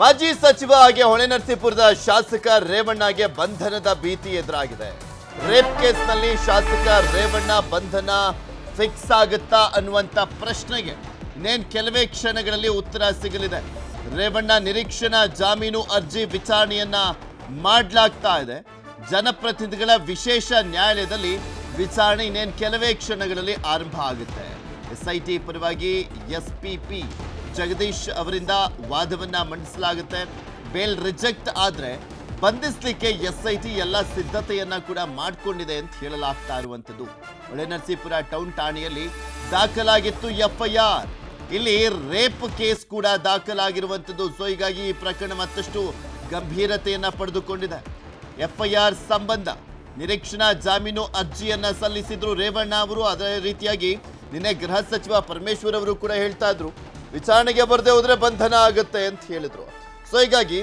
ಮಾಜಿ ಸಚಿವ ಹಾಗೆ ಹೊಳೆನರಸೀಪುರದ ಶಾಸಕ ರೇವಣ್ಣಗೆ ಬಂಧನದ ಭೀತಿ ಎದುರಾಗಿದೆ. ರೇಪ್ ಕೇಸ್ನಲ್ಲಿ ಶಾಸಕ ರೇವಣ್ಣ ಬಂಧನ ಫಿಕ್ಸ್ ಆಗುತ್ತಾ ಅನ್ನುವಂತ ಪ್ರಶ್ನೆಗೆ ಇನ್ನೇನ್ ಕೆಲವೇ ಕ್ಷಣಗಳಲ್ಲಿ ಉತ್ತರ ಸಿಗಲಿದೆ. ರೇವಣ್ಣ ನಿರೀಕ್ಷಣಾ ಜಾಮೀನು ಅರ್ಜಿ ವಿಚಾರಣೆಯನ್ನ ಮಾಡಲಾಗ್ತಾ ಇದೆ. ಜನಪ್ರತಿನಿಧಿಗಳ ವಿಶೇಷ ನ್ಯಾಯಾಲಯದಲ್ಲಿ ವಿಚಾರಣೆ ಇನ್ನೇನು ಕೆಲವೇ ಕ್ಷಣಗಳಲ್ಲಿ ಆರಂಭ ಆಗುತ್ತೆ. ಎಸ್ಐಟಿ ಪರವಾಗಿ ಎಸ್ಪಿಪಿ ಜಗದೀಶ್ ಅವರಿಂದ ವಾದವನ್ನ ಮಂಡಿಸಲಾಗುತ್ತೆ. ಬೇಲ್ ರಿಜೆಕ್ಟ್ ಆದ್ರೆ ಐ ಟಿ ಎಲ್ಲ ಸಿದ್ಧತೆಯನ್ನ ಕೂಡ ಮಾಡಿಕೊಂಡಿದೆ ಅಂತ ಹೇಳಲಾಗ್ತಾ ಇರುವಂಥದ್ದು. ಹೊಳೆನರಸೀಪುರ ಟೌನ್ ಠಾಣೆಯಲ್ಲಿ ದಾಖಲಾಗಿತ್ತು ಎಫ್ಐಆರ್. ಇಲ್ಲಿ ರೇಪ್ ಕೇಸ್ ಕೂಡ ದಾಖಲಾಗಿರುವಂಥದ್ದು. ಸೊ ಹೀಗಾಗಿ ಈ ಪ್ರಕರಣ ಮತ್ತಷ್ಟು ಗಂಭೀರತೆಯನ್ನ ಪಡೆದುಕೊಂಡಿದೆ. ಎಫ್ಐಆರ್ ಸಂಬಂಧ ನಿರೀಕ್ಷಣಾ ಜಾಮೀನು ಅರ್ಜಿಯನ್ನ ಸಲ್ಲಿಸಿದ್ರು ರೇವಣ್ಣ ಅವರು. ಅದೇ ರೀತಿಯಾಗಿ ನಿನ್ನೆ ಗೃಹ ಸಚಿವ ಪರಮೇಶ್ವರ್ ಅವರು ಕೂಡ ಹೇಳ್ತಾ ಇದ್ರು. ವಿಚಾರಣೆಗೆ ಬರದೆ ಹೋದ್ರೆ ಬಂಧನ ಆಗುತ್ತೆ ಅಂತ ಹೇಳಿದ್ರು. ಸೊ ಹೀಗಾಗಿ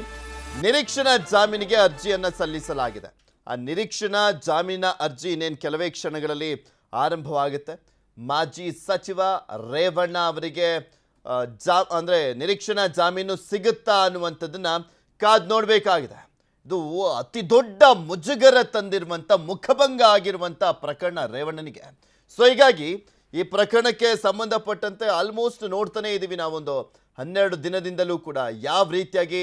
ನಿರೀಕ್ಷಣಾ ಜಾಮೀನಿಗೆ ಅರ್ಜಿಯನ್ನ ಸಲ್ಲಿಸಲಾಗಿದೆ. ಆ ನಿರೀಕ್ಷಣಾ ಜಾಮೀನ ಅರ್ಜಿ ಇನ್ನೇನು ಕೆಲವೇ ಕ್ಷಣಗಳಲ್ಲಿ ಆರಂಭವಾಗುತ್ತೆ. ಮಾಜಿ ಸಚಿವ ರೇವಣ್ಣ ಅವರಿಗೆ ಜಾ, ಅಂದರೆ ನಿರೀಕ್ಷಣಾ ಜಾಮೀನು ಸಿಗುತ್ತಾ ಅನ್ನುವಂಥದ್ದನ್ನ ಕಾದ್ ನೋಡಬೇಕಾಗಿದೆ. ಇದು ಅತಿ ದೊಡ್ಡ ಮುಜುಗರ ತಂದಿರುವಂಥ ಮುಖಭಂಗ ಆಗಿರುವಂಥ ಪ್ರಕರಣ ರೇವಣ್ಣನಿಗೆ. ಸೊ ಹೀಗಾಗಿ ಈ ಪ್ರಕರಣಕ್ಕೆ ಸಂಬಂಧಪಟ್ಟಂತೆ ಆಲ್ಮೋಸ್ಟ್ ನೋಡ್ತಾನೆ ಇದ್ದೀವಿ ನಾವೊಂದು ಹನ್ನೆರಡು ದಿನದಿಂದಲೂ ಕೂಡ ಯಾವ ರೀತಿಯಾಗಿ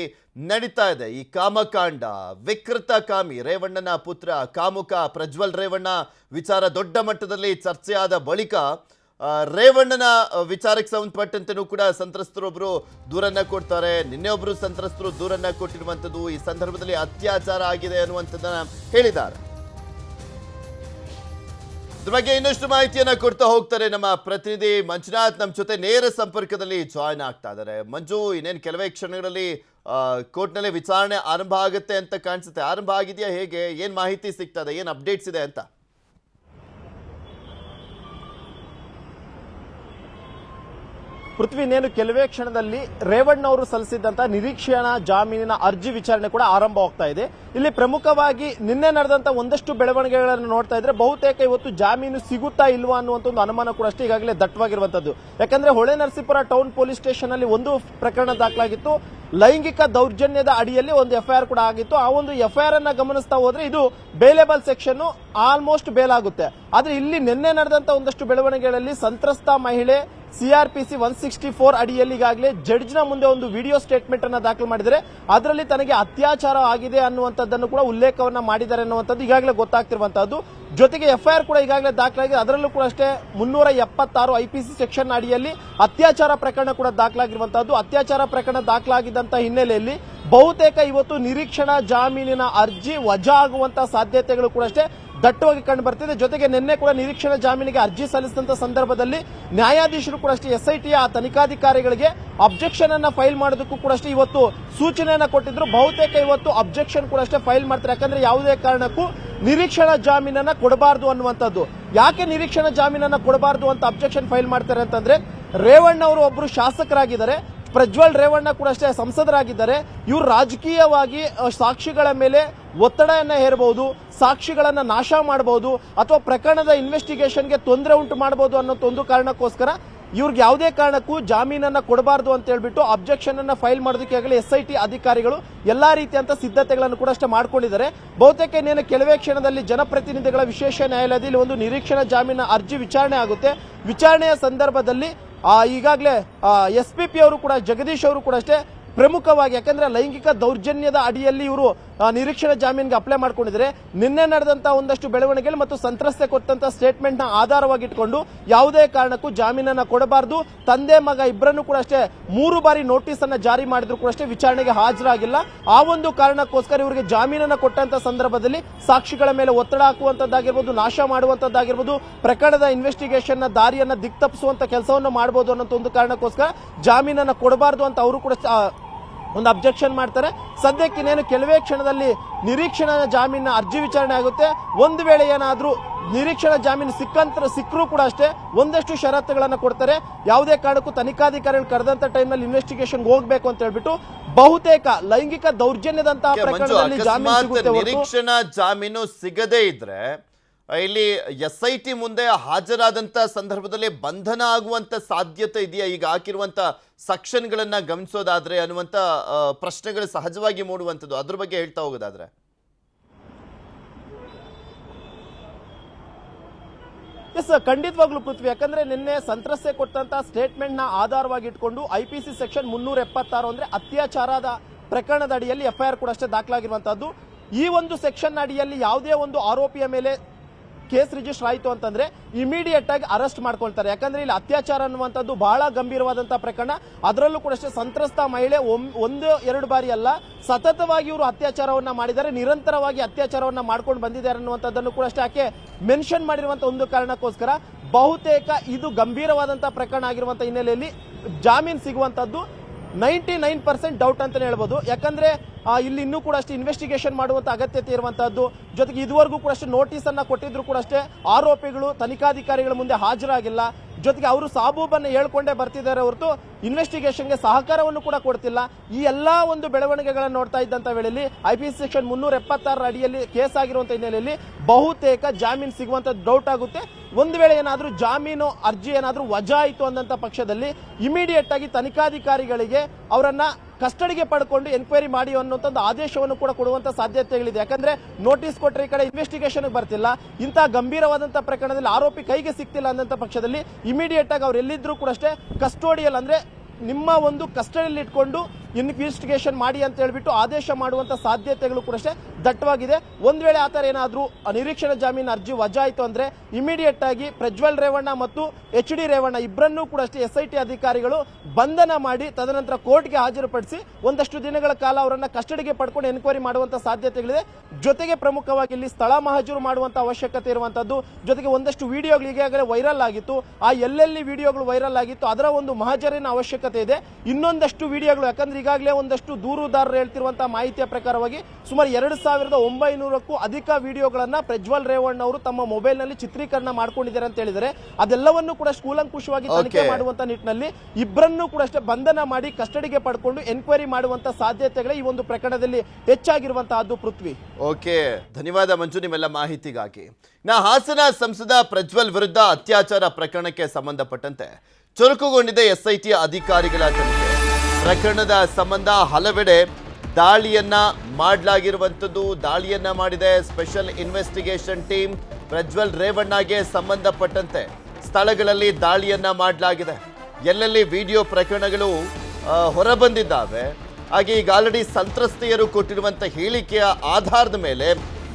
ನಡೀತಾ ಇದೆ. ಈ ಕಾಮಕಾಂಡ, ವಿಕೃತ ಕಾಮಿ, ರೇವಣ್ಣನ ಪುತ್ರ, ಕಾಮುಕ, ಪ್ರಜ್ವಲ್ ರೇವಣ್ಣ ವಿಚಾರ ದೊಡ್ಡ ಮಟ್ಟದಲ್ಲಿ ಚರ್ಚೆಯಾದ ಬಳಿಕ ರೇವಣ್ಣನ ವಿಚಾರಕ್ಕೆ ಸಂಬಂಧಪಟ್ಟಂತೆನೂ ಕೂಡ ಸಂತ್ರಸ್ತರೊಬ್ಬರು ದೂರನ್ನ ಕೊಡ್ತಾರೆ. ನಿನ್ನೆ ಒಬ್ಬರು ಸಂತ್ರಸ್ತರು ದೂರನ್ನ ಕೊಟ್ಟಿರುವಂಥದ್ದು ಈ ಸಂದರ್ಭದಲ್ಲಿ ಅತ್ಯಾಚಾರ ಆಗಿದೆ ಅನ್ನುವಂಥದ್ದನ್ನು ಹೇಳಿದ್ದಾರೆ. ಇದ್ರ ಬಗ್ಗೆ ಇನ್ನಷ್ಟು ಮಾಹಿತಿಯನ್ನ ಕೊಡ್ತಾ ಹೋಗ್ತಾರೆ ನಮ್ಮ ಪ್ರತಿನಿಧಿ ಮಂಜುನಾಥ್. ನಮ್ಮ ಜೊತೆ ನೇರ ಸಂಪರ್ಕದಲ್ಲಿ ಜಾಯ್ನ್ ಆಗ್ತಾ ಇದ್ದಾರೆ. ಮಂಜು, ಇನ್ನೇನು ಕೆಲವೇ ಕ್ಷಣಗಳಲ್ಲಿ ಕೋರ್ಟ್ನಲ್ಲಿ ವಿಚಾರಣೆ ಆರಂಭ ಆಗುತ್ತೆ ಅಂತ ಕಾಣಿಸುತ್ತೆ. ಆರಂಭ ಆಗಿದೆಯಾ ಹೇಗೆ? ಏನ್ ಮಾಹಿತಿ ಸಿಗ್ತದೆ? ಏನ್ ಅಪ್ಡೇಟ್ಸ್ ಇದೆ ಅಂತ? ಪೃಥ್ವಿ ಇನ್ನೇನು ಕೆಲವೇ ಕ್ಷಣದಲ್ಲಿ ರೇವಣ್ಣ ಅವರು ಸಲ್ಲಿಸಿದಂತ ನಿರೀಕ್ಷಣಾ ಜಾಮೀನಿನ ಅರ್ಜಿ ವಿಚಾರಣೆ ಕೂಡ ಆರಂಭವಾಗ್ತಾ ಇದೆ. ಇಲ್ಲಿ ಪ್ರಮುಖವಾಗಿ ನಿನ್ನೆ ನಡೆದಂತ ಒಂದಷ್ಟು ಬೆಳವಣಿಗೆಗಳನ್ನು ನೋಡ್ತಾ ಇದ್ರೆ ಬಹುತೇಕ ಇವತ್ತು ಜಾಮೀನು ಸಿಗುತ್ತಾ ಇಲ್ವಾ ಅನ್ನುವಂತ ಒಂದು ಅನುಮಾನ ಕೂಡ ಅಷ್ಟೇ ಈಗಾಗಲೇ ದಟ್ಟವಾಗಿರುವಂತದ್ದು. ಯಾಕಂದ್ರೆ Hole Narasipura town police station ಅಲ್ಲಿ ಒಂದು ಪ್ರಕರಣ ದಾಖಲಾಗಿತ್ತು. ಲೈಂಗಿಕ ದೌರ್ಜನ್ಯದ ಅಡಿಯಲ್ಲಿ ಒಂದು ಎಫ್ಐಆರ್ ಕೂಡ ಆಗಿತ್ತು. ಆ ಒಂದು ಎಫ್ಐಆರ್ ಅನ್ನ ಗಮನಿಸ್ತಾ ಹೋದ್ರೆ ಇದು ಬೇಲೇಬಲ್ ಸೆಕ್ಷನ್ ಆಲ್ಮೋಸ್ಟ್ ಬೇಲ್ ಆಗುತ್ತೆ. ಆದ್ರೆ ಇಲ್ಲಿ ನಿನ್ನೆ ನಡೆದಂತ ಒಂದಷ್ಟು ಬೆಳವಣಿಗೆಗಳಲ್ಲಿ ಸಂತ್ರಸ್ತ ಮಹಿಳೆ ಸಿಆರ್ಪಿಸಿ ಒನ್ ಸಿಕ್ಸ್ಟಿ ಫೋರ್ ಅಡಿಯಲ್ಲಿ ಈಗಾಗಲೇ ಜಡ್ಜ್ನ ಮುಂದೆ ಒಂದು ವಿಡಿಯೋ ಸ್ಟೇಟ್ಮೆಂಟ್ ಅನ್ನ ದಾಖಲು ಮಾಡಿದರೆ ಅದರಲ್ಲಿ ತನಗೆ ಅತ್ಯಾಚಾರ ಆಗಿದೆ ಅನ್ನುವಂಥದ್ದನ್ನು ಕೂಡ ಉಲ್ಲೇಖವನ್ನ ಮಾಡಿದ್ದಾರೆ ಅನ್ನುವಂಥದ್ದು ಈಗಾಗಲೇ ಗೊತ್ತಾಗ್ತಿರುವಂತಹದ್ದು ಜೊತೆಗೆ ಎಫ್ಐಆರ್ ಕೂಡ ಈಗಾಗಲೇ ದಾಖಲಾಗಿದೆ. ಅದರಲ್ಲೂ ಕೂಡ ಅಷ್ಟೇ ಮುನ್ನೂರ ಎಪ್ಪತ್ತಾರು ಐಪಿಸಿ ಸೆಕ್ಷನ್ ಅಡಿಯಲ್ಲಿ ಅತ್ಯಾಚಾರ ಪ್ರಕರಣ ಕೂಡ ದಾಖಲಾಗಿರುವಂತಹದ್ದು ಅತ್ಯಾಚಾರ ಪ್ರಕರಣ ದಾಖಲಾಗಿದ್ದಂಥ ಹಿನ್ನೆಲೆಯಲ್ಲಿ ಬಹುತೇಕ ಇವತ್ತು ನಿರೀಕ್ಷಣಾ ಜಾಮೀನಿನ ಅರ್ಜಿ ವಜಾ ಆಗುವಂತಹ ಸಾಧ್ಯತೆಗಳು ಕೂಡ ಅಷ್ಟೇ. ದಟ್ಟವಾಗಿ ಕಂಡು ಬರ್ತಿದೆ. ಜೊತೆಗೆ ನಿನ್ನೆ ಕೂಡ ನಿರೀಕ್ಷಣಾ ಜಾಮೀನಿಗೆ ಅರ್ಜಿ ಸಲ್ಲಿಸಿದಂತ ಸಂದರ್ಭದಲ್ಲಿ ನ್ಯಾಯಾಧೀಶರು ಕೂಡ ಅಷ್ಟೇ, ಎಸ್ಐಟಿಯ ತನಿಖಾಧಿಕಾರಿಗಳಿಗೆ ಅಬ್ಜೆಕ್ಷನ್ ಅನ್ನ ಫೈಲ್ ಮಾಡೋದಕ್ಕೂ ಕೂಡ ಅಷ್ಟೇ ಇವತ್ತು ಸೂಚನೆಯನ್ನ ಕೊಟ್ಟಿದ್ರು. ಬಹುತೇಕ ಇವತ್ತು ಅಬ್ಜೆಕ್ಷನ್ ಕೂಡ ಅಷ್ಟೇ ಫೈಲ್ ಮಾಡ್ತಾರೆ. ಯಾಕಂದ್ರೆ ಯಾವುದೇ ಕಾರಣಕ್ಕೂ ನಿರೀಕ್ಷಣಾ ಜಾಮೀನನ್ನ ಕೊಡಬಾರದು ಅನ್ನುವಂಥದ್ದು. ಯಾಕೆ ನಿರೀಕ್ಷಣಾ ಜಾಮೀನನ್ನ ಕೊಡಬಾರದು ಅಂತ ಅಬ್ಜೆಕ್ಷನ್ ಫೈಲ್ ಮಾಡ್ತಾರೆ ಅಂತಂದ್ರೆ ರೇವಣ್ಣ ಅವರು ಒಬ್ಬರು ಶಾಸಕರಾಗಿದ್ದಾರೆ. ಪ್ರಜ್ವಲ್ ರೇವಣ್ಣ ಕೂಡ ಅಷ್ಟೇ ಸಂಸದರಾಗಿದ್ದಾರೆ. ಇವರು ರಾಜಕೀಯವಾಗಿ ಸಾಕ್ಷಿಗಳ ಮೇಲೆ ಒತ್ತಡವನ್ನು ಹೇರಬಹುದು ಸಾಕ್ಷಿಗಳನ್ನು ನಾಶ ಮಾಡಬಹುದು ಅಥವಾ ಪ್ರಕರಣದ ಇನ್ವೆಸ್ಟಿಗೇಷನ್ಗೆ ತೊಂದರೆ ಉಂಟು ಮಾಡಬಹುದು ಅನ್ನೋ ಒಂದು ಕಾರಣಕ್ಕೋಸ್ಕರ ಇವ್ರಿಗೆ ಯಾವುದೇ ಕಾರಣಕ್ಕೂ ಜಾಮೀನನ್ನು ಕೊಡಬಾರದು ಅಂತ ಹೇಳ್ಬಿಟ್ಟು ಅಬ್ಜೆಕ್ಷನ್ ಅನ್ನ ಫೈಲ್ ಮಾಡೋದಕ್ಕೆ ಆಗಲಿ ಎಸ್ ಐ ಟಿ ಅಧಿಕಾರಿಗಳು ಎಲ್ಲಾ ರೀತಿಯಂತ ಸಿದ್ಧತೆಗಳನ್ನು ಕೂಡ ಅಷ್ಟೇ ಮಾಡ್ಕೊಂಡಿದ್ದಾರೆ. ಬಹುತೇಕ ಇನ್ನೇನು ಕೆಲವೇ ಕ್ಷಣದಲ್ಲಿ ಜನಪ್ರತಿನಿಧಿಗಳ ವಿಶೇಷ ನ್ಯಾಯಾಲಯದಲ್ಲಿ ಒಂದು ನಿರೀಕ್ಷಣಾ ಜಾಮೀನ ಅರ್ಜಿ ವಿಚಾರಣೆ ಆಗುತ್ತೆ. ವಿಚಾರಣೆಯ ಸಂದರ್ಭದಲ್ಲಿ ಈಗಾಗಲೇ ಎಸ್ ಪಿ ಪಿ ಅವರು ಕೂಡ, ಜಗದೀಶ್ ಅವರು ಕೂಡ ಅಷ್ಟೇ ಪ್ರಮುಖವಾಗಿ, ಯಾಕಂದ್ರೆ ಲೈಂಗಿಕ ದೌರ್ಜನ್ಯದ ಅಡಿಯಲ್ಲಿ ಇವರು ನಿರೀಕ್ಷಣಾ ಜಾಮೀನಿಗೆ ಅಪ್ಲೈ ಮಾಡ್ಕೊಂಡಿದ್ರೆ ನಿನ್ನೆ ನಡೆದಂತ ಒಂದಷ್ಟು ಬೆಳವಣಿಗೆಗಳು ಮತ್ತು ಸಂತ್ರಸ್ತೆ ಕೊಟ್ಟಂತ ಸ್ಟೇಟ್ಮೆಂಟ್ನ ಆಧಾರವಾಗಿ ಇಟ್ಕೊಂಡು ಯಾವುದೇ ಕಾರಣಕ್ಕೂ ಜಾಮೀನನ್ನ ಕೊಡಬಾರದು. ತಂದೆ, ಮಗ ಇಬ್ಬರನ್ನು ಕೂಡ ಅಷ್ಟೇ ಮೂರು ಬಾರಿ ನೋಟಿಸ್ ಅನ್ನ ಜಾರಿ ಮಾಡಿದ್ರು ಕೂಡ ಅಷ್ಟೇ ವಿಚಾರಣೆಗೆ ಹಾಜರಾಗಿಲ್ಲ. ಆ ಒಂದು ಕಾರಣಕ್ಕೋಸ್ಕರ ಇವರಿಗೆ ಜಾಮೀನನ್ನ ಕೊಟ್ಟಂತ ಸಂದರ್ಭದಲ್ಲಿ ಸಾಕ್ಷಿಗಳ ಮೇಲೆ ಒತ್ತಡ ಹಾಕುವಂತದ್ದಾಗಿರ್ಬೋದು, ನಾಶ ಮಾಡುವಂತದ್ದಾಗಿರ್ಬೋದು, ಪ್ರಕರಣದ ಇನ್ವೆಸ್ಟಿಗೇಷನ್ನ ದಾರಿಯನ್ನ ದಿಕ್ತಪ್ಪಿಸುವಂತ ಕೆಲಸವನ್ನು ಮಾಡಬಹುದು ಅನ್ನೋ ಒಂದು ಕಾರಣಕ್ಕೋಸ್ಕರ ಜಾಮೀನನ್ನ ಕೊಡಬಾರದು ಅಂತ ಅವರು ಕೂಡ ಒಂದು ಅಬ್ಜೆಕ್ಷನ್ ಮಾಡ್ತಾರೆ. ಸದ್ಯಕ್ಕೆ ಇನ್ನೇನು ಕೆಲವೇ ಕ್ಷಣದಲ್ಲಿ ನಿರೀಕ್ಷಣಾ ಜಾಮೀನ ಅರ್ಜಿ ವಿಚಾರಣೆ ಆಗುತ್ತೆ. ಒಂದು ವೇಳೆ ಏನಾದರೂ ನಿರೀಕ್ಷಣಾ ಜಾಮೀನು ಸಿಕ್ಕಂತ ಸಿಕ್ಕರೂ ಕೂಡ ಅಷ್ಟೇ ಒಂದಷ್ಟು ಷರತ್ತುಗಳನ್ನು ಕೊಡ್ತಾರೆ. ಯಾವುದೇ ಕಾರಣಕ್ಕೂ ತನಿಖಾಧಿಕಾರಿಗಳು ಕರೆದಂತ ಟೈಮ್ನಲ್ಲಿ ಇನ್ವೆಸ್ಟಿಗೇಷನ್ ಹೋಗ್ಬೇಕು ಅಂತ ಹೇಳ್ಬಿಟ್ಟು ಬಹುತೇಕ ಲೈಂಗಿಕ ದೌರ್ಜನ್ಯದಂತಹ ಪ್ರಕರಣದಲ್ಲಿ ಜಾಮೀನು ಸಿಗುತ್ತೆ ನಿರೀಕ್ಷಣಾ ಜಾಮೀನು ಸಿಗದೇ ಇದ್ರೆ ಇಲ್ಲಿ ಎಸ್ ಐ ಟಿ ಮುಂದೆ ಹಾಜರಾದಂಥ ಸಂದರ್ಭದಲ್ಲಿ ಬಂಧನ ಆಗುವಂಥ ಸಾಧ್ಯತೆ ಇದೆಯಾ? ಈಗ ಹಾಕಿರುವಂಥ ಸಕ್ಷನ್ಗಳನ್ನು ಗಮನಿಸೋದಾದ್ರೆ ಅನ್ನುವಂಥ ಪ್ರಶ್ನೆಗಳು ಸಹಜವಾಗಿ ಮೂಡುವಂಥದ್ದು. ಅದ್ರ ಬಗ್ಗೆ ಹೇಳ್ತಾ ಹೋಗೋದಾದ್ರೆ. ಎಸ್ ಖಂಡಿತವಾಗ್ಲೂ ಪೃಥ್ವಿ. ಯಾಕಂದ್ರೆ ನಿನ್ನೆ ಸಂತ್ರಸ್ತೆ ಕೊಟ್ಟಂತ ಸ್ಟೇಟ್ಮೆಂಟ್ನ ಆಧಾರವಾಗಿ ಇಟ್ಕೊಂಡು ಐಪಿಸಿ ಸೆಕ್ಷನ್ ಮುನ್ನೂರ ಎಪ್ಪತ್ತಾರು ಅಂದ್ರೆ ಅತ್ಯಾಚಾರದ ಪ್ರಕರಣದ ಅಡಿಯಲ್ಲಿ ಎಫ್ಐಆರ್ ಕೂಡ ಅಷ್ಟೇ ದಾಖಲಾಗಿರುವಂತಹದ್ದು. ಈ ಒಂದು ಸೆಕ್ಷನ್ ಅಡಿಯಲ್ಲಿ ಯಾವುದೇ ಒಂದು ಆರೋಪಿಯ ಮೇಲೆ ಕೇಸ್ ರಿಜಿಸ್ಟರ್ ಆಯಿತು ಅಂತಂದ್ರೆ ಇಮಿಡಿಯೇಟ್ ಆಗಿ ಅರೆಸ್ಟ್ ಮಾಡ್ಕೊಳ್ತಾರೆ. ಯಾಕಂದ್ರೆ ಇಲ್ಲಿ ಅತ್ಯಾಚಾರ ಅನ್ನುವಂಥದ್ದು ಬಹಳ ಗಂಭೀರವಾದಂತಹ ಪ್ರಕರಣ. ಅದರಲ್ಲೂ ಕೂಡ ಅಷ್ಟೇ ಸಂತ್ರಸ್ತ ಮಹಿಳೆ ಒಂದು, ಎರಡು ಬಾರಿ ಅಲ್ಲ, ಸತತವಾಗಿ ಇವರು ಅತ್ಯಾಚಾರವನ್ನ ಮಾಡಿದ್ದಾರೆ, ನಿರಂತರವಾಗಿ ಅತ್ಯಾಚಾರವನ್ನ ಮಾಡ್ಕೊಂಡು ಬಂದಿದ್ದಾರೆ ಅನ್ನುವಂಥದ್ದನ್ನು ಕೂಡ ಅಷ್ಟೇ ಆಕೆ ಮೆನ್ಷನ್ ಮಾಡಿರುವಂತಹ ಒಂದು ಕಾರಣಕ್ಕೋಸ್ಕರ ಬಹುತೇಕ ಇದು ಗಂಭೀರವಾದಂತಹ ಪ್ರಕರಣ ಆಗಿರುವಂತಹ ಹಿನ್ನೆಲೆಯಲ್ಲಿ ಜಾಮೀನು ಸಿಗುವಂತದ್ದು ನೈಂಟಿ ನೈನ್ ಪರ್ಸೆಂಟ್ ಡೌಟ್ ಅಂತಲೇ ಹೇಳ್ಬೋದು. ಯಾಕಂದ್ರೆ ಇಲ್ಲಿ ಇನ್ನೂ ಕೂಡ ಅಷ್ಟು ಇನ್ವೆಸ್ಟಿಗೇಷನ್ ಮಾಡುವಂತ ಅಗತ್ಯತೆ ಇರುವಂಥದ್ದು ಜೊತೆಗೆ ಇದುವರೆಗೂ ಕೂಡ ಅಷ್ಟು ನೋಟಿಸ್ ಅನ್ನ ಕೊಟ್ಟಿದ್ರು ಕೂಡ ಅಷ್ಟೇ. ಆರೋಪಿಗಳು, ತನಿಖಾಧಿಕಾರಿಗಳ ಮುಂದೆ ಹಾಜರಾಗಿಲ್ಲ. ಜೊತೆಗೆ ಅವರು ಸಾಬೂಬನ್ನು ಹೇಳ್ಕೊಂಡೇ ಬರ್ತಿದ್ದಾರೆ ಹೊರತು ಇನ್ವೆಸ್ಟಿಗೇಷನ್ಗೆ ಸಹಕಾರವನ್ನು ಕೂಡ ಕೊಡ್ತಿಲ್ಲ. ಈ ಎಲ್ಲ ಒಂದು ಬೆಳವಣಿಗೆಗಳನ್ನು ನೋಡ್ತಾ ಇದ್ದಂತ ವೇಳೆಯಲ್ಲಿ ಐಪಿಸಿ ಸೆಕ್ಷನ್ ಮುನ್ನೂರ ಎಪ್ಪತ್ತಾರರ ಅಡಿಯಲ್ಲಿ ಕೇಸ್ ಆಗಿರುವಂಥ ಹಿನ್ನೆಲೆಯಲ್ಲಿ ಬಹುತೇಕ ಜಾಮೀನು ಸಿಗುವಂತ ಡೌಟ್ ಆಗುತ್ತೆ. ಒಂದು ವೇಳೆ ಏನಾದರೂ ಜಾಮೀನು ಅರ್ಜಿ ಏನಾದರೂ ವಜಾ ಆಯಿತು ಅಂದಂಥ ಪಕ್ಷದಲ್ಲಿ ಇಮಿಡಿಯೇಟ್ ಆಗಿ ತನಿಖಾಧಿಕಾರಿಗಳಿಗೆ ಅವರನ್ನ ಕಸ್ಟಡಿಗೆ ಪಡ್ಕೊಂಡು ಎನ್ಕ್ವೈರಿ ಮಾಡಿ ಅನ್ನುವಂಥದ್ದು ಆದೇಶವನ್ನು ಕೂಡ ಕೊಡುವಂತ ಸಾಧ್ಯತೆಗಳಿದೆ. ಯಾಕಂದ್ರೆ ನೋಟಿಸ್ ಕೊಟ್ಟರೆ ಈ ಕಡೆ ಇನ್ವೆಸ್ಟಿಗೇಷನ್ ಬರ್ತಿಲ್ಲ. ಇಂತಹ ಗಂಭೀರವಾದಂತಹ ಪ್ರಕರಣದಲ್ಲಿ ಆರೋಪಿ ಕೈಗೆ ಸಿಕ್ತಿಲ್ಲ ಅಂದಂತ ಪಕ್ಷದಲ್ಲಿ ಇಮಿಡಿಯೇಟ್ ಆಗಿ ಅವ್ರು ಎಲ್ಲಿದ್ರು ಕೂಡ ಅಷ್ಟೇ ಕಸ್ಟೋಡಿಯಲ್ ಅಂದ್ರೆ ನಿಮ್ಮ ಒಂದು ಕಸ್ಟಡಿಯಲ್ಲಿ ಇಟ್ಕೊಂಡು ಇನ್ವೆಸ್ಟಿಗೇಷನ್ ಮಾಡಿ ಅಂತ ಹೇಳ್ಬಿಟ್ಟು ಆದೇಶ ಮಾಡುವಂತ ಸಾಧ್ಯತೆಗಳು ಕೂಡ ಅಷ್ಟೇ ದಟ್ಟವಾಗಿದೆ. ಒಂದ್ ವೇಳೆ ಆತರ ಏನಾದ್ರೂ ನಿರೀಕ್ಷಣಾ ಜಾಮೀನು ಅರ್ಜಿ ವಜಾ ಆಯಿತು ಅಂದ್ರೆ ಇಮಿಡಿಯೇಟ್ ಆಗಿ ಪ್ರಜ್ವಲ್ ರೇವಣ್ಣ ಮತ್ತು ಎಚ್ ಡಿ ರೇವಣ್ಣ ಇಬ್ಬರನ್ನೂ ಕೂಡ ಅಷ್ಟೇ ಎಸ್ ಟಿ ಅಧಿಕಾರಿಗಳು ಬಂಧನ ಮಾಡಿ ತದನಂತರ ಕೋರ್ಟ್ಗೆ ಹಾಜರುಪಡಿಸಿ ಒಂದಷ್ಟು ದಿನಗಳ ಕಾಲ ಅವರನ್ನ ಕಸ್ಟಡಿಗೆ ಪಡ್ಕೊಂಡು ಎನ್ಕ್ವೈರಿ ಮಾಡುವಂತ ಸಾಧ್ಯತೆಗಳಿದೆ. ಜೊತೆಗೆ ಪ್ರಮುಖವಾಗಿ ಇಲ್ಲಿ ಸ್ಥಳ ಮಹಜೂರು ಮಾಡುವಂತ ಅವಶ್ಯಕತೆ ಇರುವಂತದ್ದು, ಜೊತೆಗೆ ಒಂದಷ್ಟು ವಿಡಿಯೋಗಳು ಈಗಾಗಲೇ ವೈರಲ್ ಆಗಿತ್ತು. ಆ ಎಲ್ಲೆಲ್ಲಿ ವಿಡಿಯೋಗಳು ವೈರಲ್ ಆಗಿತ್ತು ಅದರ ಒಂದು ಮಹಜರಿನ ಅವಶ್ಯಕತೆ ಇದೆ. ಇನ್ನೊಂದಷ್ಟು ವಿಡಿಯೋಗಳು ಯಾಕಂದ್ರೆ ಈಗಾಗಲೇ ಒಂದಷ್ಟು ದೂರುದಾರರು ಹೇಳ್ತಿರುವಂತಹ ಮಾಹಿತಿಯ ಪ್ರಕಾರವಾಗಿ ಸುಮಾರು ಎರಡು ಸಾವಿರದ ಒಂಬೈನೂರಕ್ಕೂ ಅಧಿಕ ವಿಡಿಯೋಗಳನ್ನ ಪ್ರಜ್ವಲ್ ರೇವಣ್ಣ ಅವರು ತಮ್ಮ ಮೊಬೈಲ್ನಲ್ಲಿ ಚಿತ್ರೀಕರಣ ಮಾಡ್ಕೊಂಡಿದ್ದಾರೆ ಅಂತ ಹೇಳಿದರೆ ಅದೆಲ್ಲವನ್ನೂ ಕೂಡ ಕೂಲಂಕುಷವಾಗಿ ತನಿಖೆ ಮಾಡುವಂತಹ ಮಾಡುವಂತ ನಿಟ್ಟಿನಲ್ಲಿ ಇಬ್ಬರನ್ನೂ ಕೂಡ ಅಷ್ಟೇ ಬಂಧನ ಮಾಡಿ ಕಸ್ಟಡಿಗೆ ಪಡ್ಕೊಂಡು ಎನ್ಕ್ವೈರಿ ಮಾಡುವಂತ ಸಾಧ್ಯತೆಗಳೇ ಈ ಒಂದು ಪ್ರಕರಣದಲ್ಲಿ ಹೆಚ್ಚಾಗಿರುವಂತಹದ್ದು ಪೃಥ್ವಿ. ಓಕೆ ಧನ್ಯವಾದ ಮಂಜು ನಿಮ್ಮೆಲ್ಲ ಮಾಹಿತಿಗಾಗಿ. ನಾ ಹಾಸನ ಸಂಸದ ಪ್ರಜ್ವಲ್ ವಿರುದ್ಧ ಅತ್ಯಾಚಾರ ಪ್ರಕರಣಕ್ಕೆ ಸಂಬಂಧಪಟ್ಟಂತೆ ಚುರುಕುಗೊಂಡಿದೆ ಎಸ್ಐಟಿ ಅಧಿಕಾರಿಗಳ ತನಿಖೆ. ಪ್ರಕರಣದ ಸಂಬಂಧ ಹಲವೆಡೆ ದಾಳಿಯನ್ನ ಮಾಡಲಾಗಿರುವಂಥದ್ದು, ದಾಳಿಯನ್ನ ಮಾಡಿದೆ ಸ್ಪೆಷಲ್ ಇನ್ವೆಸ್ಟಿಗೇಷನ್ ಟೀಮ್ ಪ್ರಜ್ವಲ್ ರೇವಣ್ಣಗೆ ಸಂಬಂಧಪಟ್ಟಂತೆ ಸ್ಥಳಗಳಲ್ಲಿ ದಾಳಿಯನ್ನ ಮಾಡಲಾಗಿದೆ. ಎಲ್ಲೆಲ್ಲಿ ವಿಡಿಯೋ ಪ್ರಕರಣಗಳು ಹೊರಬಂದಿದ್ದಾವೆ, ಹಾಗೆ ಈಗ ಆಲ್ರೆಡಿ ಸಂತ್ರಸ್ತೆಯರು ಕೊಟ್ಟಿರುವಂಥ ಹೇಳಿಕೆಯ ಆಧಾರದ ಮೇಲೆ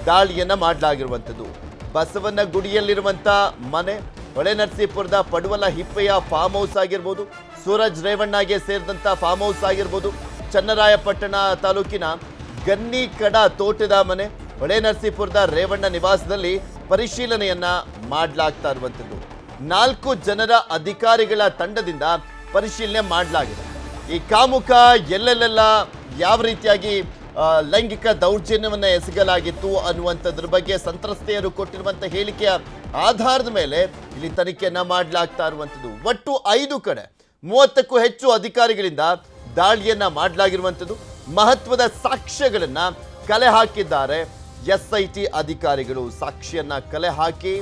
ದಾಳಿಯನ್ನ ಮಾಡಲಾಗಿರುವಂಥದ್ದು. ಬಸವನ ಗುಡಿಯಲ್ಲಿರುವಂಥ ಮನೆ, ಹೊಳೆನರಸೀಪುರದ ಪಡುವಲ ಹಿಪ್ಪೆಯ ಫಾರ್ಮ್ ಹೌಸ್ ಆಗಿರ್ಬೋದು ಸೂರಜ್ ರೇವಣ್ಣಗೆ ಸೇರಿದಂಥ ಫಾರ್ಮ್ ಹೌಸ್ ಆಗಿರ್ಬೋದು, ಚನ್ನರಾಯಪಟ್ಟಣ ತಾಲೂಕಿನ ಗನ್ನಿಕಡ ತೋಟದ ಮನೆ ಹೊಳೆನರಸೀಪುರದ ರೇವಣ್ಣ ನಿವಾಸದಲ್ಲಿ ಪರಿಶೀಲನೆಯನ್ನ ಮಾಡಲಾಗ್ತಾ ಇರುವಂಥದ್ದು. ನಾಲ್ಕು ಜನರ ಅಧಿಕಾರಿಗಳ ತಂಡದಿಂದ ಪರಿಶೀಲನೆ ಮಾಡಲಾಗಿದೆ. ಈ ಕಾಮುಕ ಎಲ್ಲೆಲ್ಲೆಲ್ಲ ಯಾವ ರೀತಿಯಾಗಿ ಲೈಂಗಿಕ ದೌರ್ಜನ್ಯವನ್ನು ಎಸಗಲಾಗಿತ್ತು ಅನ್ನುವಂಥದ್ರ ಬಗ್ಗೆ ಸಂತ್ರಸ್ತೆಯರು ಕೊಟ್ಟಿರುವಂಥ ಹೇಳಿಕೆಯ ಆಧಾರದ ಮೇಲೆ ಇಲ್ಲಿ ತನಿಖೆಯನ್ನ ಮಾಡಲಾಗ್ತಾ ಇರುವಂಥದ್ದು. ಒಟ್ಟು ಐದು ಕಡೆ ಮೂವತ್ತಕ್ಕೂ ಹೆಚ್ಚು ಅಧಿಕಾರಿಗಳಿಂದ ದಾಳಿಯನ್ನ ಮಾಡಲಾಗಿರುವಂಥದ್ದು, ಮಹತ್ವದ ಸಾಕ್ಷ್ಯಗಳನ್ನ ಕಲೆ ಹಾಕಿದ್ದಾರೆ. ಎಸ್ ಐ ಟಿ ಅಧಿಕಾರಿಗಳು ಸಾಕ್ಷಿಯನ್ನ ಕಲೆ ಹಾಕಿ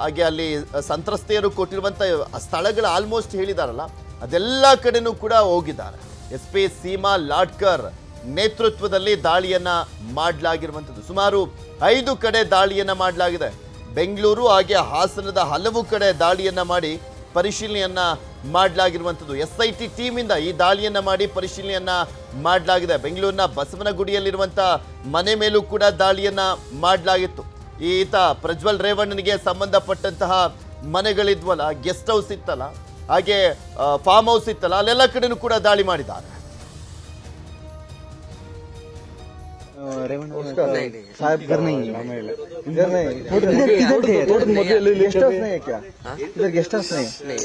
ಹಾಗೆ ಅಲ್ಲಿ ಸಂತ್ರಸ್ತೆಯರು ಕೊಟ್ಟಿರುವಂಥ ಸ್ಥಳಗಳು ಆಲ್ಮೋಸ್ಟ್ ಹೇಳಿದಾರಲ್ಲ, ಅದೆಲ್ಲ ಕಡೆನೂ ಕೂಡ ಹೋಗಿದ್ದಾರೆ. ಎಸ್ ಪಿ ಸೀಮಾ ಲಾಡ್ಕರ್ ನೇತೃತ್ವದಲ್ಲಿ ದಾಳಿಯನ್ನ ಮಾಡಲಾಗಿರುವಂಥದ್ದು. ಸುಮಾರು ಐದು ಕಡೆ ದಾಳಿಯನ್ನ ಮಾಡಲಾಗಿದೆ. ಬೆಂಗಳೂರು ಹಾಗೆ ಹಾಸನದ ಹಲವು ಕಡೆ ದಾಳಿಯನ್ನ ಮಾಡಿ ಪರಿಶೀಲನೆಯನ್ನ ಮಾಡಲಾಗಿರುವಂಥದ್ದು. ಎಸ್ ಐ ಟಿ ಟೀಮಿಂದ ಈ ದಾಳಿಯನ್ನು ಮಾಡಿ ಪರಿಶೀಲನೆಯನ್ನ ಮಾಡಲಾಗಿದೆ. ಬೆಂಗಳೂರಿನ ಬಸವನಗುಡಿಯಲ್ಲಿರುವಂಥ ಮನೆ ಮೇಲೂ ಕೂಡ ದಾಳಿಯನ್ನು ಮಾಡಲಾಗಿತ್ತು. ಈತ ಪ್ರಜ್ವಲ್ ರೇವಣ್ಣನಿಗೆ ಸಂಬಂಧಪಟ್ಟಂತಹ ಮನೆಗಳಿದ್ವಲ್ಲ, ಗೆಸ್ಟ್ ಹೌಸ್ ಇತ್ತಲ್ಲ, ಹಾಗೆ ಫಾರ್ಮ್ ಹೌಸ್ ಇತ್ತಲ್ಲ, ಅಲ್ಲೆಲ್ಲ ಕಡೆನೂ ಕೂಡ ದಾಳಿ ಮಾಡಿದ್ದಾರೆ. साहब घर नहीं है इधर नहीं किधर गेस्ट हाउस नहीं है। क्या? इधर गेस्ट हाउस नहीं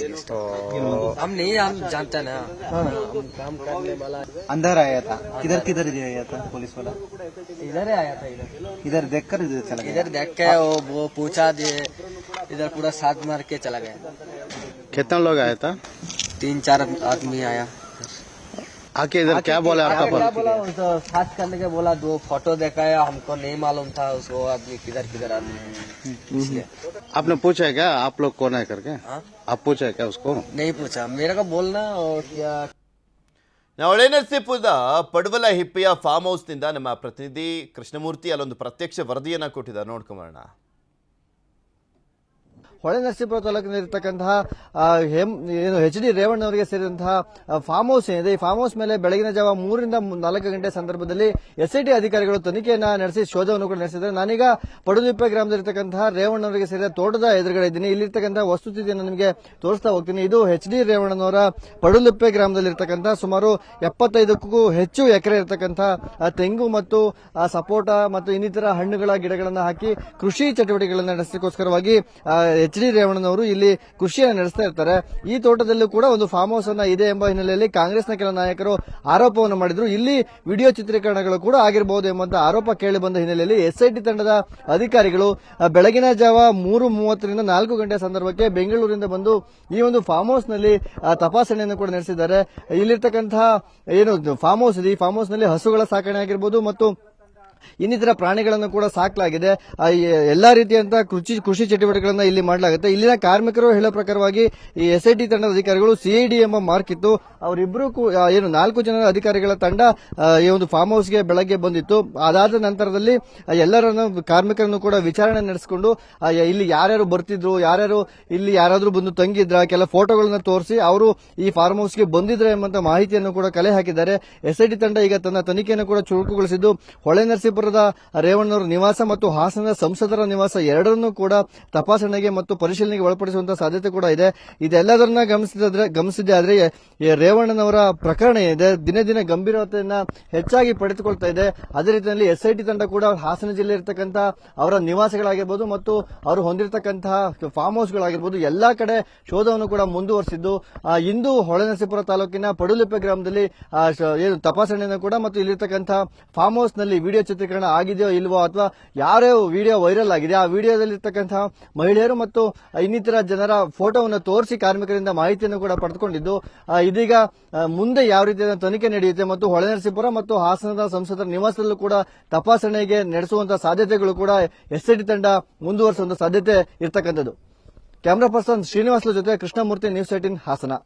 हम नहीं हम जानते हैं ना। हाँ। हम काम करने वाला अंदर आया था। किधर किधर आया था पुलिस वाला? इधर ही आया था इधर। इधर देख कर इधर चला गया। इधर देख के वो वो पूछा दिए इधर पूरा साथ मार के चला गया। कितना लोग आया था? तीन चार आदमी आया। आके इधर क्या बोला आपका क्या पति बोला वो तो साथ करने के बोला दो फोटो दिखाया हमको नहीं मालूम था उसको आदमी किधर किधर आदमी है। इसलिए आपने पूछा है क्या आप लोग कौन है करके हाँ? आप पूछा है क्या उसको नहीं पूछा मेरे को बोलना और क्या ನಾವು ಹೊಳೆನರಸೀಪುರದ ಪಡವಲ ಹಿಪ್ಪೆಯ ಫಾರ್ಮ್ ಹೌಸ್ನಿಂದ ನಮ್ಮ ಪ್ರತಿನಿಧಿ ಕೃಷ್ಣಮೂರ್ತಿ ಅಲ್ಲೊಂದು ಪ್ರತ್ಯಕ್ಷ ವರದಿಯನ್ನ ಕೊಟ್ಟಿದ್ದಾರೆ ನೋಡ್ಕೊಂಬರೋಣ ಹೊಳೆ ನರಸೀಪುರ ತಾಲೂಕಿನಲ್ಲಿರ್ತಕ್ಕಂತಹ ಹೆಮ್, ಏನು ಎಚ್ ಡಿ ರೇವಣ್ಣ ಅವರಿಗೆ ಸೇರಿದಂತಹ ಫಾರ್ಮ್ ಹೌಸ್ ಏನಿದೆ, ಈ ಫಾರ್ಮ್ ಹೌಸ್ ಮೇಲೆ ಬೆಳಗಿನ ಜಾವ ಮೂರರಿಂದ ನಾಲ್ಕು ಗಂಟೆ ಸಂದರ್ಭದಲ್ಲಿ ಎಸ್ಐಟಿ ಅಧಿಕಾರಿಗಳು ತನಿಖೆಯನ್ನು ನಡೆಸಿ, ಶೋಧವನ್ನು ಕೂಡ ನಡೆಸಿದ್ದಾರೆ. ನಾನೀಗ ಪಡುದೀಪ ಗ್ರಾಮದಲ್ಲಿರ್ತಕ್ಕಂತಹ ರೇವಣ್ಣ ಅವರಿಗೆ ಸೇರಿದ ತೋಟದ ಎದುರುಗಡೆ ಇದ್ದೀನಿ. ಇಲ್ಲಿರ್ತಕ್ಕಂತಹ ವಸ್ತುಸ್ಥಿತಿಯನ್ನು ನಿಮಗೆ ತೋರಿಸ್ತಾ ಹೋಗ್ತೀನಿ. ಇದು ಎಚ್ ಡಿ ರೇವಣ್ಣನವರ ಪಡುಲಿಪ್ಪೆ ಗ್ರಾಮದಲ್ಲಿರ್ತಕ್ಕಂತಹ ಸುಮಾರು ಎಪ್ಪತ್ತೈದಕ್ಕೂ ಹೆಚ್ಚು ಎಕರೆ ಇರತಕ್ಕಂತಹ ತೆಂಗು ಮತ್ತು ಸಪೋಟ ಮತ್ತು ಇನ್ನಿತರ ಹಣ್ಣುಗಳ ಗಿಡಗಳನ್ನು ಹಾಕಿ ಕೃಷಿ ಚಟುವಟಿಕೆಗಳನ್ನು ನಡೆಸಲಿಕ್ಕೋಸ್ಕರವಾಗಿ ಎಚ್ ಡಿ ರೇವಣ್ಣನವರು ಇಲ್ಲಿ ಕೃಷಿಯನ್ನು ನಡೆಸ್ತಾ ಇರ್ತಾರೆ. ಈ ತೋಟದಲ್ಲೂ ಕೂಡ ಒಂದು ಫಾರ್ಮ್ ಹೌಸ್ ಅನ್ನ ಇದೆ ಎಂಬ ಹಿನ್ನೆಲೆಯಲ್ಲಿ ಕಾಂಗ್ರೆಸ್ನ ಕೆಲ ನಾಯಕರು ಆರೋಪವನ್ನು ಮಾಡಿದ್ರು. ಇಲ್ಲಿ ವಿಡಿಯೋ ಚಿತ್ರೀಕರಣಗಳು ಕೂಡ ಆಗಿರಬಹುದು ಎಂಬಂತ ಆರೋಪ ಕೇಳಿ ಬಂದ ಹಿನ್ನೆಲೆಯಲ್ಲಿ ಎಸ್ಐಟಿ ತಂಡದ ಅಧಿಕಾರಿಗಳು ಬೆಳಗಿನ ಜಾವ ಮೂರು ಮೂವತ್ತರಿಂದ ನಾಲ್ಕು ಗಂಟೆ ಸಂದರ್ಭಕ್ಕೆ ಬೆಂಗಳೂರಿಂದ ಬಂದು ಈ ಒಂದು ಫಾರ್ಮ್ ಹೌಸ್ನಲ್ಲಿ ತಪಾಸಣೆಯನ್ನು ಕೂಡ ನಡೆಸಿದ್ದಾರೆ. ಇಲ್ಲಿರ್ತಕ್ಕಂತಹ, ಏನು ಫಾರ್ಮ್ ಹೌಸ್ ಇದೆ. ಈ ಫಾರ್ಮ್ ಹೌಸ್ನಲ್ಲಿ ಹಸುಗಳ ಸಾಕಣೆ ಆಗಿರಬಹುದು ಮತ್ತು ಇನ್ನಿತರ ಪ್ರಾಣಿಗಳನ್ನು ಕೂಡ ಸಾಕಲಾಗಿದೆ. ಎಲ್ಲಾ ರೀತಿಯಂತಹ ಕೃಷಿ ಕೃಷಿ ಚಟುವಟಿಕೆಗಳನ್ನ ಇಲ್ಲಿ ಮಾಡಲಾಗುತ್ತೆ. ಇಲ್ಲಿನ ಕಾರ್ಮಿಕರು ಹೇಳೋ ಪ್ರಕಾರವಾಗಿ ಈ ಎಸ್ಐಟಿ ತಂಡದ ಅಧಿಕಾರಿಗಳು ಸಿಐಡಿ ಎಂಬ ಮಾರ್ಕ್ ಇತ್ತು. ಅವರಿಬ್ಬರು ಏನು ನಾಲ್ಕು ಜನರ ಅಧಿಕಾರಿಗಳ ತಂಡ ಈ ಒಂದು ಫಾರ್ಮ್ ಹೌಸ್ಗೆ ಬೆಳಗ್ಗೆ ಬಂದಿತ್ತು. ಅದಾದ ನಂತರದಲ್ಲಿ ಎಲ್ಲರನ್ನು, ಕಾರ್ಮಿಕರನ್ನು ಕೂಡ ವಿಚಾರಣೆ ನಡೆಸಿಕೊಂಡು ಇಲ್ಲಿ ಯಾರ್ಯಾರು ಬರ್ತಿದ್ರು, ಯಾರ್ಯಾರು ಇಲ್ಲಿ ಯಾರಾದರೂ ಬಂದು ತಂಗಿದ್ರ, ಕೆಲ ಫೋಟೋಗಳನ್ನ ತೋರಿಸಿ ಅವರು ಈ ಫಾರ್ಮ್ ಹೌಸ್ಗೆ ಬಂದಿದ್ರೆ ಎಂಬಂತ ಮಾಹಿತಿಯನ್ನು ಕೂಡ ಕಲೆ ಹಾಕಿದ್ದಾರೆ. ಎಸ್ಐಟಿ ತಂಡ ಈಗ ತನ್ನ ತನಿಖೆಯನ್ನು ಕೂಡ ಚುರುಕುಗೊಳಿಸಿದ್ದು. ಹೊಳೆ ನರಸೀಪುರದ ರೇವಣ್ಣವರ ನಿವಾಸ ಮತ್ತು ಹಾಸನ ಸಂಸದರ ನಿವಾಸ ಎರಡರನ್ನೂ ಕೂಡ ತಪಾಸಣೆಗೆ ಮತ್ತು ಪರಿಶೀಲನೆಗೆ ಒಳಪಡಿಸುವಂತಹ ಸಾಧ್ಯತೆ ಕೂಡ ಇದೆ. ಇದೆಲ್ಲದರನ್ನ ಗಮನಿಸಿದ್ರೆ ಗಮನಿಸಿದೆ ಆದರೆ ರೇವಣ್ಣನವರ ಪ್ರಕರಣ ಇದೆ. ದಿನೇ ದಿನೇ ಗಂಭೀರತೆಯನ್ನ ಹೆಚ್ಚಾಗಿ ಪಡೆದುಕೊಳ್ತಾ ಇದೆ. ಅದೇ ರೀತಿಯಲ್ಲಿ ಎಸ್ಐಟಿ ತಂಡ ಕೂಡ ಹಾಸನ ಜಿಲ್ಲೆ ಇರತಕ್ಕಂತಹ ಅವರ ನಿವಾಸಗಳಾಗಿರ್ಬೋದು ಮತ್ತು ಅವರು ಹೊಂದಿರತಕ್ಕಂತಹ ಫಾರ್ಮ್ ಹೌಸ್ಗಳಾಗಿರ್ಬೋದು ಎಲ್ಲಾ ಕಡೆ ಶೋಧವನ್ನು ಕೂಡ ಮುಂದುವರೆಸಿದ್ದು. ಇಂದು ಹೊಳೆನರಸೀಪುರ ತಾಲೂಕಿನ ಪಡುಲಿಪ್ಪೆ ಗ್ರಾಮದಲ್ಲಿ ಏನು ತಪಾಸಣೆಯನ್ನು ಕೂಡ ಮತ್ತು ಇಲ್ಲಿರ್ತಕ್ಕಂತಹ ಫಾರ್ಮ್ ಹೌಸ್ನಲ್ಲಿ ವಿಡಿಯೋ ಚಿತ್ರೀಕರಣ ಆಗಿದೆಯೋ ಇಲ್ವೋ ಅಥವಾ ಯಾರೇ ವಿಡಿಯೋ ವೈರಲ್ ಆಗಿದೆ, ಆ ವಿಡಿಯೋದಲ್ಲಿ ಇರ್ತಕ್ಕಂತಹ ಮಹಿಳೆಯರು ಮತ್ತು ಇನ್ನಿತರ ಜನರ ಫೋಟೋವನ್ನು ತೋರಿಸಿ ಕಾರ್ಮಿಕರಿಂದ ಮಾಹಿತಿಯನ್ನು ಕೂಡ ಪಡೆದುಕೊಂಡಿದ್ದು ಇದೀಗ ಮುಂದೆ ಯಾವ ರೀತಿಯ ತನಿಖೆ ನಡೆಯುತ್ತೆ ಮತ್ತು ಹೊಳೆನರಸೀಪುರ ಮತ್ತು ಹಾಸನದ ಸಂಸದರ ನಿವಾಸದಲ್ಲೂ ಕೂಡ ತಪಾಸಣೆಗೆ ನಡೆಸುವಂತಹ ಸಾಧ್ಯತೆಗಳು ಕೂಡ ಎಸ್ಐಟಿ ತಂಡ ಮುಂದುವರಿಸುವಂತಹ ಸಾಧ್ಯತೆ ಇರತಕ್ಕಂಥದ್ದು. ಕ್ಯಾಮರಾ ಪರ್ಸನ್ ಶ್ರೀನಿವಾಸ್ಲ ಜೊತೆ ಕೃಷ್ಣಮೂರ್ತಿ ನ್ಯೂಸ್ ಏಟಿನ್ ಹಾಸನ.